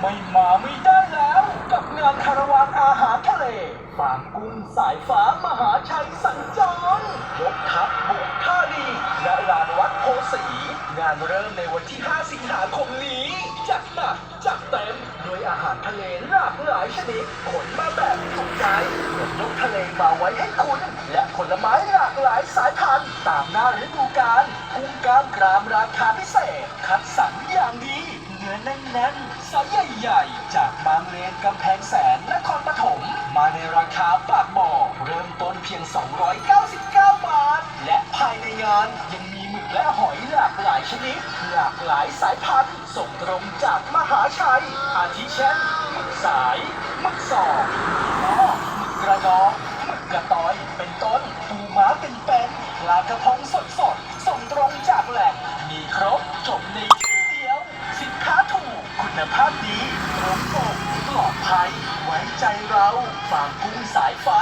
ไม่มาไม่ได้แล้ว กับงานคาราวานอาหารทะเล บางกุ้งสายฟ้ามหาชัยสัญจรยกทัพบุกท่าดีณลานวัดโพสีงานเริ่มในวันที่ 5 สิงหาคมนี้ จัดหนักจัดเต็มด้วยอาหารทะเลหลากหลายชนิดขนมาแบบถูกใจเหมือนยกทะเลมาไว้ให้คุณ และผลไม้หลากหลายสายพันธุ์ตามหน้าฤดูกาลกุ้งกล้ามกรามราคาพิเศษคัดส แน่นๆไซส์ใหญ่ๆ จากบางเลนกำแพงแสนและคอนปฐม มาในราคาปากบ่อเริ่มต้นเพียง 299 บาท และภายในงานยังมีหมึกและหอยหลากหลายชนิด หลากหลายสายพันธุ์ส่งตรงจากมหาชัย อาทิเช่นหมึกสายหมึกสอกหมึกหมึกกระดองหมึกกระตอยเป็นต้นปูม้าเป็นเป็นปลากระพงสดสดๆ คุณภาพดีตรงปกปลอดภัยไว้ใจเราฝากกุ้งสายฟ้า